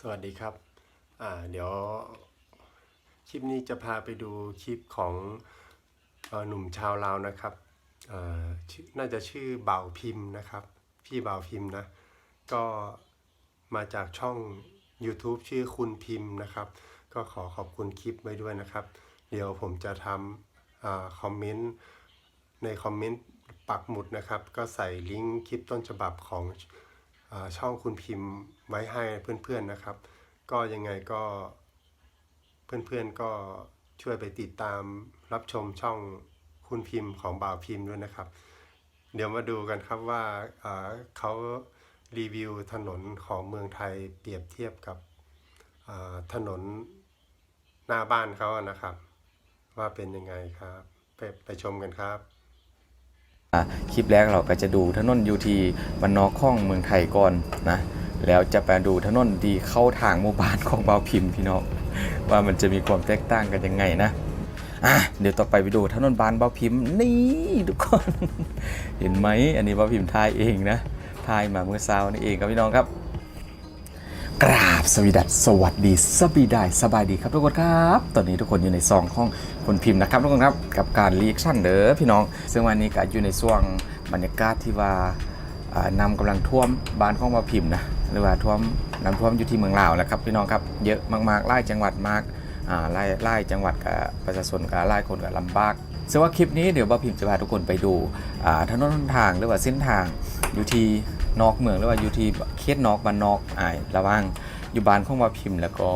สวัสดีครับ อ่า เดี๋ยว คลิปนี้จะพาไปดูคลิปของอหนุ่มชาวลาวนะครับน่าจะชื่อเบาพิมพ์นะครับ พี่เบาพิมพ์นะ ก็มาจากช่อง YouTube ชื่อคุณพิมพ์นะครับ ก็ขอขอบคุณคลิปไว้ด้วยนะครับ เดี๋ยวผมจะทำอคอมเมนต์ในคอมเมนต์ปักหมุดนะครับ ก็ใส่ลิงก์คลิปต้นฉบับของ ช่องคุณพิมพ์ไว้ให้เพื่อนๆนะครับ ก็ยังไงก็เพื่อนๆก็ช่วยไปติดตามรับชมช่องคุณพิมพ์ของบ่าวพิมพ์ด้วยนะครับ เดี๋ยวมาดูกันครับว่าเขารีวิวถนนของเมืองไทยเปรียบเทียบกับถนนหน้าบ้านเขานะครับ ว่าเป็นยังไงครับ ไปไปชมกันครับ คลิปแรกเราก็จะดูถนนยูทีมันนอกข้องเมืองไทยก่อนนะ แล้วจะไปดูถนนที่เข้าทางหมู่บ้านของเบาพิมพ์พี่น้องว่ามันจะมีความแตกต่างกันยังไงนะอะเดี๋ยวต่อไปไปดูถนนบ้านเบาพิมพ์นี่ทุกคน เห็นไหมอันนี้เบาพิมพ์ทายเองนะทายมาเมื่อเช้านี่เองครับพี่น้องครับ กราบสวีดัสสวัสดีสบีดายสบายดีครับทุกคนครับ ตอนนี้ทุกคนอยู่ในซองของคนพิมพ์นะครับทุกคนครับกับการรีแอคชั่นเด้อพี่น้อง ซึ่งวันนี้ก็อยู่ในช่วงบรรยากาศที่ว่าอ่านำกำลังท่วมบ้านของมาพิมพ์นะหรือว่าท่วมน้ำท่วมอยู่ที่เมืองลาวแหละครับพี่น้องครับเยอะมากๆไล่จังหวัดมากไล่ไล่จังหวัดกับประชาชนกับไล่คนกับลำบากซึ่งว่าคลิปนี้เดี๋ยวบ้าพิมพ์จะพาทุกคนไปดูถนนทางหรือว่าเส้นทางอยู่ที่ นอกเมืองหรือว่าอยู่ที่เขตนอกบ้านนอกอ่ายระว่างอยู่บ้านของมาพิมพ์ แล้วก็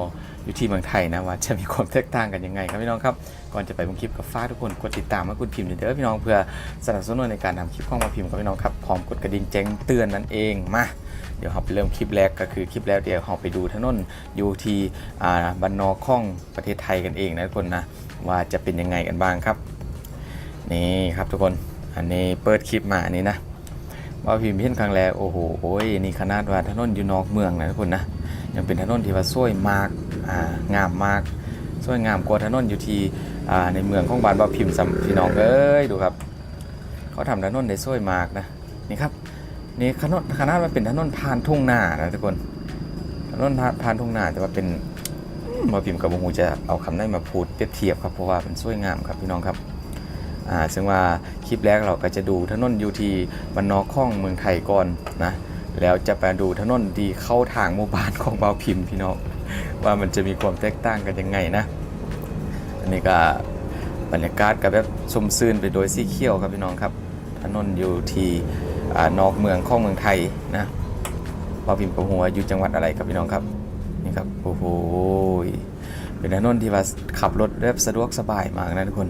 อยู่ที่เมืองไทยนะว่าจะมีความแตกต่างกันยังไงครับพี่น้องครับก่อนจะไปชมคลิปกับฟ้าทุกคนกดติดตามให้คุณพิมพ์เด้อพี่น้องเพื่อสนับสนุนในการทำคลิปของมาพิมพ์ครับพี่น้องครับพร้อมกดกระดิ่งแจ้งเตือนนั่นเองมาเดี๋ยวเราไปเริ่มคลิปแรกก็คือคลิปแรกเดี๋ยวเราไปดูถนนอยู่ที่อ่าบ้านนอกของประเทศไทยกันเองนะทุกคนนะว่าจะเป็นยังไงกันบ้างครับนี่ครับทุกคนอันนี้เปิดคลิปมาอันนี้นะ ว่าพิมพ์เห็นครั้งแรกโอ้โหโอ้ยนี่ขนาดว่าถนนอยู่นอกเมืองนะทุกคนนะยังเป็นถนนที่ว่าสวยมากอ่างามมากสวยงามกว่าถนนอยู่ที่อ่าในเมืองของบ้านบ่าพิมพ์สำพี่น้องเอ้ยดูครับ เขาทำถนนได้สวยมากนะนี่ครับนี่ถนนขนาดมันเป็นถนนผ่านทุ่งนานะทุกคนถนนผ่านทุ่งนาแต่ว่าเป็นอืมบ่าพิมพ์กับวงหูจะเอาคำนั้นมาพูดเปรียบเทียบครับเพราะว่ามันสวยงามครับพี่น้องครับ ซึ่งว่าคลิปแรกเราก็จะดูถนนยูที่บ้านนอกข้องเมืองไทยก่อนนะแล้วจะไปดูถนนที่เข้าทางหมู่บ้านของเบาพิมพ์พี่น้องว่ามันจะมีความแตกต่างกันยังไงนะ อันนี้ก็บรรยากาศกับแบบชมซื่นไปโดยสีเขียวครับพี่น้องครับ ถนนอยู่ที่อ่านอกเมืองข้องเมืองไทยนะเบาพิมพ์กับหัวอยู่จังหวัดอะไรครับพี่น้องครับนี่ครับโอ้โหเป็นถนนที่ว่าขับรถแบบสะดวกสบายมากนะทุกคน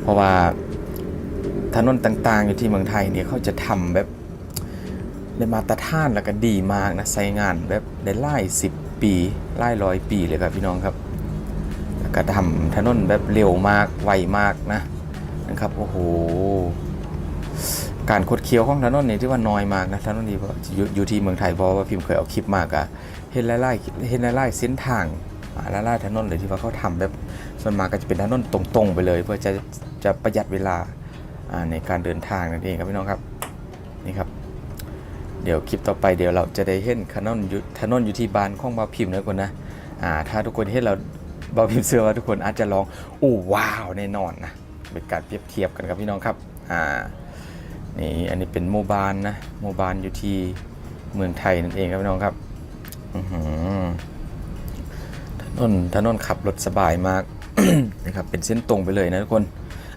เพราะว่าถนนต่างๆ อยู่ที่เมืองไทยเนี่ยเขาจะทำแบบได้มาตรฐานแล้วก็ดีมากนะใช้งานแบบได้ไล่สิบปีไล่ร้อยปีเลยครับพี่น้องครับ แล้วก็ทำถนนแบบเร็วมากไวมากนะนะครับโอ้โหการคดเคี้ยวของถนนเนี่ยที่ว่าน้อยมากนะถนนนี้อยู่อยู่ที่เมืองไทยเพราะว่าพิมพ์เคยเอาคลิปมากอะเห็นไล่ๆเห็นไล่ๆเส้นทาง อ่าล่าล่าถนนเลยที่ว่าเขาทำแบบส่วนมากก็จะเป็นถนนตรงๆ ไปเลย เพื่อจะจะประหยัดเวลาในการเดินทางนั่นเองครับพี่น้องครับนี่ครับ เดี๋ยวคลิปต่อไปเดี๋ยวเราจะได้เห็นถนนอยู่ถนนอยู่ที่บ้านของบาพิมพ์นะคนนะอ่าถ้าทุกคนเห็นเราบาพิมพ์เชื่อว่าทุกคนอาจจะร้องโอ้ว้าวแน่นอนนะเป็นการเปรียบเทียบกันครับพี่น้องครับอ่านี่อันนี้เป็นโมบานนะโมบานอยู่ที่เมืองไทยนั่นเองครับพี่น้องครับอือหือ นนถนนขับรถสบายมากนะครับเป็นเส้นตรงไปเลยนะทุกคน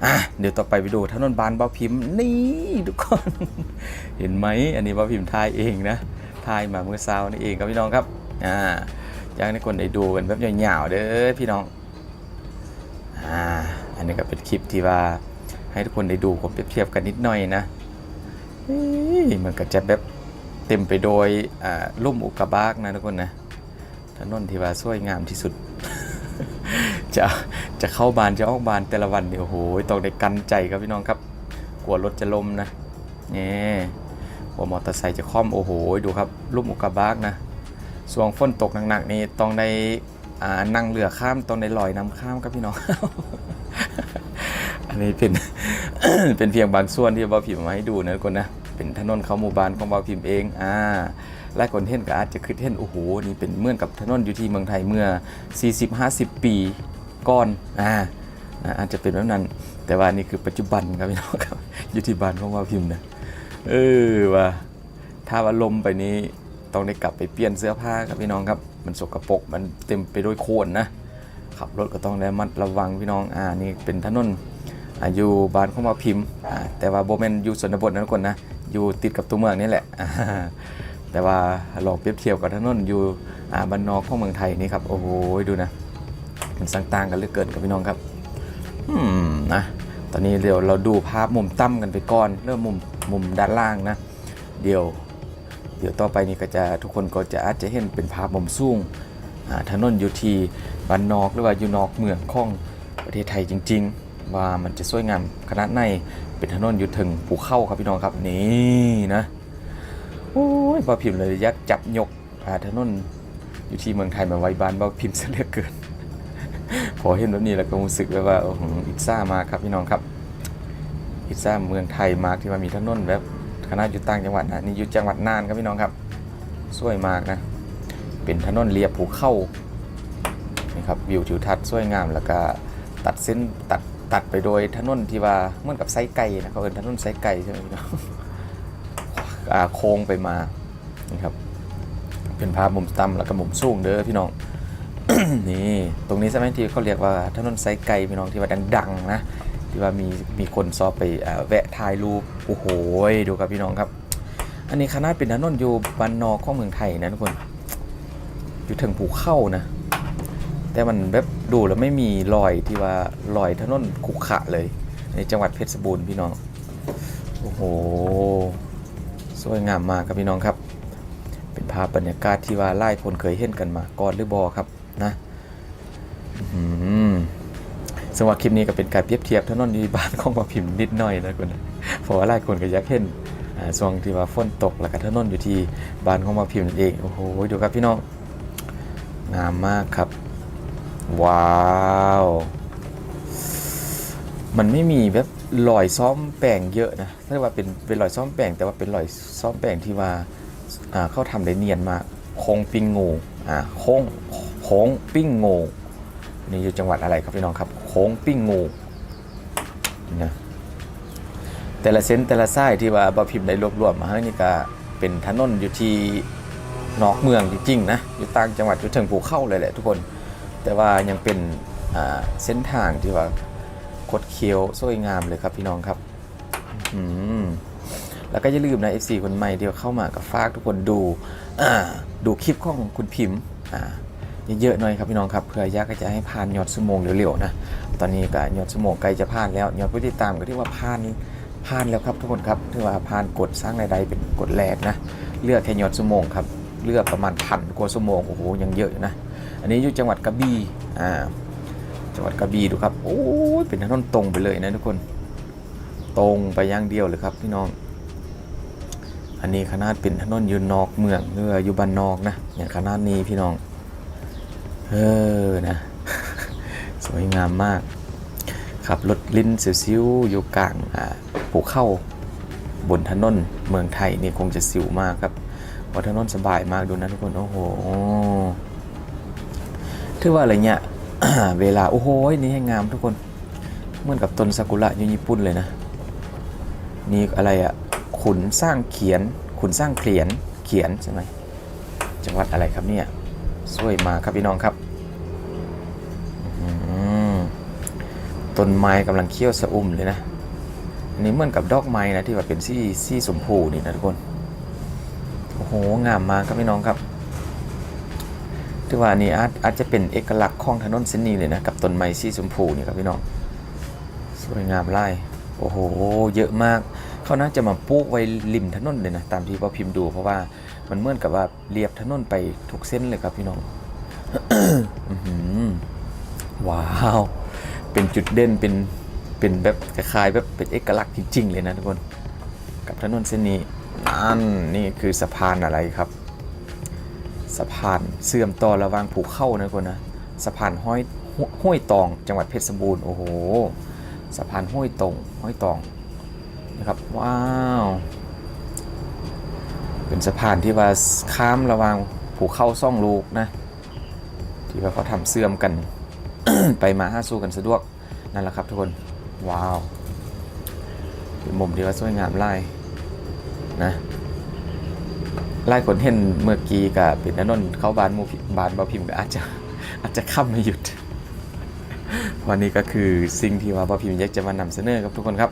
อะเดี๋ยวต่อไปไปดูถนนบานเบาพิมพ์นี่ทุกคน เห็นไหมอันนี้เบาพิมพ์ทายเองนะทายมาเมื่อเช้านี่เองครับพี่น้องครับอ่าอยากให้ทุกคนได้ดูกันแบบยาวๆเด้อพี่น้องอ่าอันนี้ก็เป็นคลิปที่ว่าให้ทุกคนได้ดูผมเทียบเทียบกันนิดหน่อยนะเฮ้ยมันก็จะแบบเต็มไปโดยอ่าลุ่มอุกกาบากนะทุกคนนะ นนที่ว่าสวยงามที่สุด จะจะเข้าบานจะออกบานแต่ละวันเดี๋ยวโหยต้องได้กันใจครับพี่น้องครับ กลัวรถจะล้มนะนี่กลัวมอเตอร์ไซค์จะคล่อมโอ้โหดูครับลุ่มอุกกาบากนะส่วงฝนตกหนักๆนี่ต้องได้นั่งเรือข้ามต้องได้ลอยน้ำข้ามครับพี่น้อง อันนี้เป็นเป็นเพียงบางส่วนที่บ่าวพิมพ์มาให้ดูนะคนนะเป็นถนนเข้าหมู่บ้านของบ่าวพิมพ์เองอ่า หลายคนเห็นก็อาจจะคิดเห็นโอ้โหนี่เป็นเหมือนกับถนนอยู่ที่เมืองไทยเมื่อ 40-50 ปีก่อนอ่าอาจจะเป็นแบบนั้น แต่ว่านี่คือปัจจุบันครับพี่น้องครับอยู่ที่บ้านของว่าพิมพ์นะเออว่าถ้าว่าลมไปนี้ต้องได้กลับไปเปลี่ยนเสื้อผ้าครับพี่น้องครับ มันสกปรกมันเต็มไปด้วยโคลนนะขับรถก็ต้องได้มัดระวังพี่น้องอ่านี่เป็นถนนอายู่บ้านของว่าพิมพ์แต่ว่าโบแมนอยู่ชนบทนะทุกคนนะอยู่ติดกับตัวเมืองนี่แหละ แต่ว่าลองเปรียบเทียบกับถนนอยู่อ่าบ้านนอกของเมืองไทยนี่ครับโอ้โหดูนะมันสังต่างกันเหลือเกินครับพี่น้องครับอืมนะตอนนี้เดี๋ยวเราดูภาพมุมต่ำกันไปก่อน เริ่มมุมมุมด้านล่างนะ เดี๋ยว เดี๋ยวต่อไปนี้ก็จะทุกคนก็จะอาจจะเห็นเป็นภาพมุมสูงอ่าถนนอยู่ที่บ้านนอกหรือว่าอยู่นอกเมืองของประเทศไทยจริง ๆ ว่ามันจะสวยงามขนาดไหนเป็นถนนอยู่ถึงภูเขาครับพี่น้องครับนี่นะ โอ้ยบาพิมพ์เลยยักจับยกอ่าถนนอยู่ที่เมืองไทยมาไว้บ้านบาพิมพ์ซะเหลือเกิน พอเห็นแบบนี้แล้วก็รู้สึกเลยว่าโอ้โหอิจฉามาครับพี่น้องครับอิจฉาเมืองไทยมากที่มันมีถนนแบบขนาดอยู่ต่างจังหวัดนะนี่อยู่จังหวัดน่านครับพี่น้องครับสวยมากนะ เป็นถนนเลียบภูเข้านี่ครับวิวทิวทัศน์สวยงามแล้วก็ตัดเส้นตัดตัดไปโดยถนนที่ว่าเหมือนกับไซไก่นะเขาเป็นถนนไซไก่ใช่ไหมพี่น้อง โค้งไปมานี่ครับเป็นภาพมุมต่ำแล้วก็มุมสูงเด้อพี่น้องนี่ตรงนี้ใช่ไหมที่เขาเรียกว่าถนนไซไกพี่น้องที่ว่าดังๆนะที่ว่ามีมีคนซอบไปแวะถ่ายรูปโอ้โหดูครับพี่น้องครับ อันนี้ขนาดเป็นถนนอยู่บ้านนอกของเมืองไทยนะทุกคนอยู่ถึงภูเข้านะแต่มันแบบดูแล้วไม่มีรอยที่ว่ารอยถนนขุขะเลย ในจังหวัดเพชรบูรณ์พี่น้อง โอ้โห สวยงามมากครับพี่น้องครับ เป็นภาพบรรยากาศที่ว่าไล่คนเคยเห็นกันมาก่อนหรือบอครับนะสำหรับคลิปนี้ก็เป็นการเปรียบเทียบถนนดีบ้านของปาพิมพ์นิดหน่อยนะคุณเพราะว่าไล่คนก็อยากเห็นอ่าช่วงที่ว่าฝนตกแล้วก็ถนนอยู่ที่บ้านของปาพิมพ์นั่นเองโอ้โหดูครับพี่น้องงามมากครับ ว้าว มันไม่มีแบบ รอยซ้อมแป้งเยอะนะถ้าว่าเป็นเป็นรอยซ้อมแป้งแต่ว่าเป็นรอยซ้อมแป้งที่ว่าอ่าเขาทำได้เนียนมากโค้งปิ้งงูอ่าโค้งโค้งปิ้งงูนี่อยู่จังหวัดอะไรครับพี่น้องครับโค้งปิ้งงูนะแต่ละเส้นแต่ละไส้ที่ว่าบาพิมพ์ได้รวบรวมมาให้นี่ก็เป็นถนนอยู่ที่นอกเมืองจริงๆนะอยู่ต่างจังหวัดอยู่ถึงภูเข้าเลยแหละทุกคน แต่ว่ายังเป็นอ่าเส้นทางที่ว่า คดเคี้ยวสวยงามเลยครับพี่น้องครับอืมแล้วก็อย่าลืมนะ FC คนใหม่เดียวเข้ามากับฝากทุกคนดูดูคลิปของคุณพิมพ์เยอะๆหน่อยครับพี่น้องครับเพื่อยากจะให้ผ่านยอดสมงเร็วๆนะตอนนี้ก็ยอดสมงใกล้จะผ่านแล้วยอดผู้ติดตามก็ที่ว่าผ่านผ่านแล้วครับทุกคนครับที่ว่าผ่านกดสร้างรายได้เป็นกดแรกนะเลือกแค่ยอดสมงครับเลือกประมาณพันกว่าชั่วโมงโอ้โหยังเยอะนะอันนี้อยู่จังหวัดกระบี่อ่า จังหวัดกระบี่ดูครับ โอ้ยเป็นถนนตรงไปเลยนะทุกคน ตรงไปย่างเดียวเลยครับพี่น้อง อันนี้ขนาดเป็นถนนอยู่นอกเมืองหรืออยู่บ้านนอกนะอย่างขนาดนี้พี่น้องเออนะ สวยงามมากขับรถลิ้นซิวๆอยู่กลางอ่าภูเข้าบนถนนเมืองไทยนี่คงจะสิวมากครับเพราะถนนสบายมากดูนะทุกคน โอ้โหถือว่าอะไรเนี่ย เวลา โอ้โห นี่ให้งามทุกคน เหมือนกับต้นซากุระอยู่ญี่ปุ่นเลยนะ นี่อะไรอะขุนสร้างเขียน ขุนสร้างเขียน เขียนใช่ไหม จังหวัดอะไรครับเนี่ยสวยมาครับพี่น้องครับต้นไม้กำลังเขี้ยวสะอุ่มเลยนะอันนี้เหมือนกับดอกไม้นะที่ว่าเป็นสีสีสมพูนี่นะทุกคน โอ้โห งามมากครับพี่น้องครับ ถือว่านนี่อาจอาจจะเป็นเอกลักษณ์ของถนนเส้นนี้เลยนะกับต้นไม้สีชมพูนี่ครับพี่น้องสวยงามไล่โอ้โห เยอะมาก เขาน่าจะมาปลูกไว้ริมถนนเลยนะตามที่พ่อพิมพ์ดูเพราะว่ามันเหมือนกับว่าเรียบถนนไปทุกเส้นเลยครับพี่น้องว้าว เป็นจุดเด่นเป็นเป็นแบบคล้ายแบบเป็นเอกลักษณ์จริงๆเลยนะทุกคน กับถนนเส้นนี้นั่นนี่คือสะพานอะไรครับ สะพานเสื่อมต่อระหว่างภูเข้านะคนนะสะพานห้อยห้วยตอง จังหวัดเพชรบูรณ์โอ้โหสะพานห้วยตองห้วยตองนะครับว้าวเป็นสะพานที่ว่าข้ามระหว่างภูเข้าซ่องลูกนะที่ว่าเขาทำเสื่อมกันไปมาห้าสู้กันสะดวกนั่นแหละครับทุกคนว้าวเป็นมุมที่ว่าสวยงามไล่นะ ไล่คนเห็นเมื่อกี้กับเป็นถนนเข้าบ้านมูบานบาพิมพ์ก็อาจจะอาจจะข้ามไม่หยุด วันนี้ก็คือสิ่งที่ว่าบาพิมพ์อยากจะมานำเสนอครับทุกคนครับ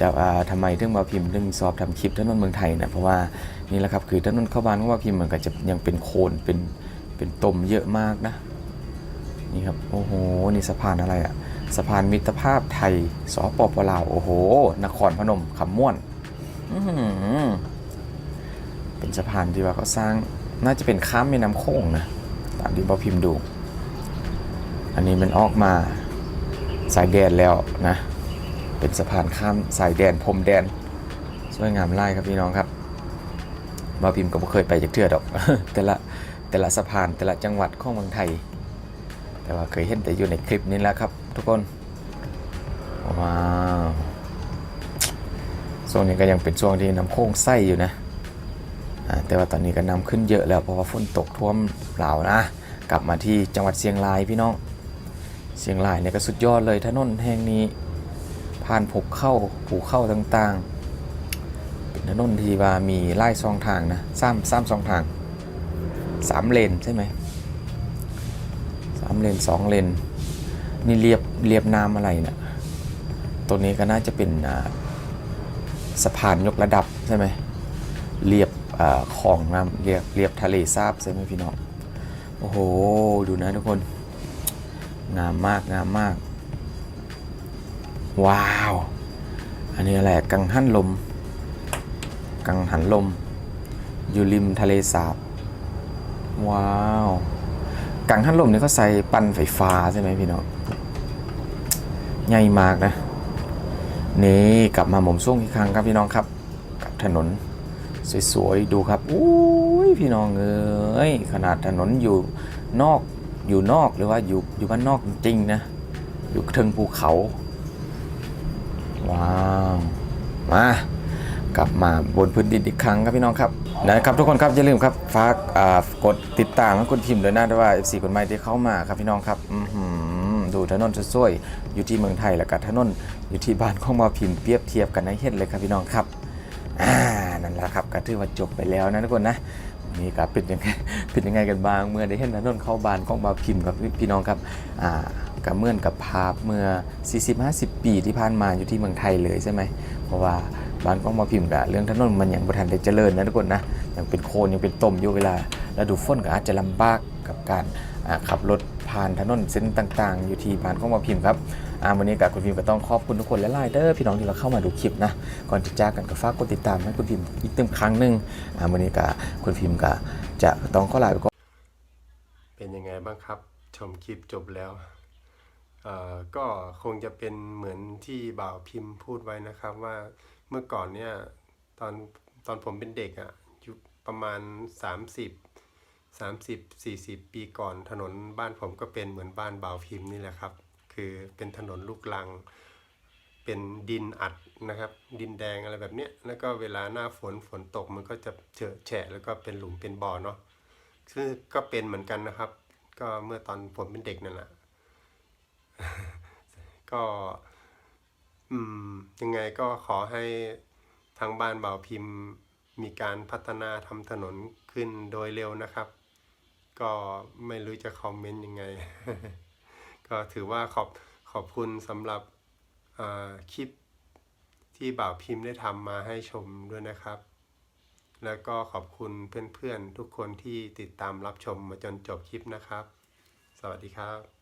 จะอ่าทำไมถึงบาพิมพ์ถึงสอบทำคลิปถนนเมืองไทยนะเพราะว่านี่แหละครับคือถนนเข้าบ้านของเบาพิมพ์มันก็จะยังเป็นโคลนเป็นเป็นตมเยอะมากนะนี่ครับโอ้โหนี่สะพานอะไรอะสะพานมิตรภาพไทยสปปลาวโอ้โห นครพนมคำม่วน อื เป็นสะพานที่ว่าเขาสร้างน่าจะเป็นข้ามแม่น้ำโขงนะตามที่บอพิมพ์ดู อันนี้มันออกมาสายแดนแล้วนะ เป็นสะพานข้ามสายแดนพรมแดนสวยงามไล่ครับพี่น้องครับบอพิมพ์ก็ไม่เคยไปจากเทือดอก แต่ละแต่ละสะพานแต่ละจังหวัดของเมืองไทย แต่ว่าเคยเห็นแต่อยู่ในคลิปนี้แล้วครับ ทุกคนว้าวช่วงนี้ก็ยังเป็นช่วงที่น้ำโค้งไส้อยู่นะ แต่ว่าตอนนี้ก็น้ำขึ้นเยอะแล้วเพราะว่าฝนตกท่วมเปล่านะ กลับมาที่จังหวัดเชียงรายพี่น้องเชียงรายเนี่ยก็สุดยอดเลยถนนแห่งนี้ ผ่านภูเข้าภูเข้าต่างๆ เป็นถนนที่ว่ามีไล่ซองทางนะซ้ำซ้ำซองทางสามเลนใช่ไหมสามเลนสองเลนนี่เรียบเรียบน้ำอะไรเนะี่ยตัวนี้ก็น่าจะเป็นสะพานยกระดับใช่ไหมเรียบ อของน้ำเรียบเรียบทะเลสาบใช่ไหมพี่น้อง โอ้โห ดูนะทุกคน งามมากงามมาก ว้าว อันนี้อะไรกังหันลม กังหันลม อยู่ริมทะเลสาบ ว้าว กังหันลมนี่เขาใส่ปั่นไฟฟ้าใช่ไหมพี่น้อง ใหญ่มากนะ นี่กลับมาหม่มช่วงอีกครั้งครับพี่น้องครับ กับถนน สวยๆดูครับอุ้ยพี่น้องเอ้ยขนาดถนนอยู่นอกอยู่นอกหรือว่าอยู่อยู่บ้านนอกจริงๆนะ อยู่เทิงภูเขา ว้าวมากลับมาบนพื้นดินอีกครั้งครับพี่น้องครับนะครับทุกคนครับอย่าลืมครับฝากกดติดตามให้คุณพิมพ์ด้วยนะด้วยว่า FC คนใหม่ที่เข้ามาครับพี่น้องครับอืดูถนนสวยๆอยู่ที่เมืองไทยแล้วก็ถนนอยู่ที่บ้านของมาพิมพ์เปรียบเทียบกันให้เห็นเลยครับพี่น้องครับอ่า นั่นแหละครับก็ถือว่าจบไปแล้วนะทุกคนนะวันนี่ก็เป็นยังไงเป็นยังไงกันบ้างเมื่อได้เห็นถนนเข้าบ้านของมาพิมพ์ครับพี่น้องครับอ่ากับเมื่อนกับภาพเมื่อ 40-50 ปีที่ผ่านมาอยู่ที่เมืองไทยเลยใช่ไหมเพราะว่าบ้านของมาพิมพ์กับเรื่องถนนมันยังบ่ทันได้เจริญนะทุกคนนะยังเป็นโคลนยังเป็นต้มอยู่เวลาแล้วดูฝนก็อาจจะลำบากกับการ ขับรถผ่านถนนเส้นต่าง ๆ อยู่ที่บ้านของมาพิมพ์ครับอ่าวันนี้กับคุณพิมพ์ก็ต้องขอบคุณทุกคนและไลน์เดอร์พี่น้องที่เราเข้ามาดูคลิปนะก่อนจะจากกันก็ฝากกดติดตามให้คุณพิมพ์อีกเต็มครั้งหนึ่งอ่าวันนี้กับคุณพิมพ์ก็จะต้องขอลาไปก่อนเป็นยังไงบ้างครับ ชมคลิปจบแล้วเอ่อก็คงจะเป็นเหมือนที่บ่าวพิมพ์พูดไว้นะครับว่าเมื่อก่อนเนี่ยตอนตอนผมเป็นเด็กอะ่ะอยู่ประมาณ 30 30 40 ปีก่อนถนนบ้านผมก็เป็นเหมือนบ้านบ่าวพิมพ์นี่แหละครับ คือเป็นถนนลูกลัง เป็นดินอัดนะครับ ดินแดงอะไรแบบเนี้ยแล้วก็เวลาหน้าฝนฝนตกมันก็จะเฉอะแฉะแล้วก็เป็นหลุมเป็นบ่อเนาะคือก็เป็นเหมือนกันนะครับ ก็เมื่อตอนผมเป็นเด็กนั่นแหละก็อืมยังไงก็ขอให้ทางบ้านบ่าวพิมพ์มีการพัฒนาทำถนนขึ้นโดยเร็วนะครับ ก็ไม่รู้จะคอมเมนต์ยังไง ก็ถือว่าขอบขอบคุณสำหรับคลิปที่บ่าวพิมพ์ได้ทำมาให้ชมด้วยนะครับ แล้วก็ขอบคุณเพื่อนๆทุกคนที่ติดตามรับชมมาจนจบคลิปนะครับ สวัสดีครับ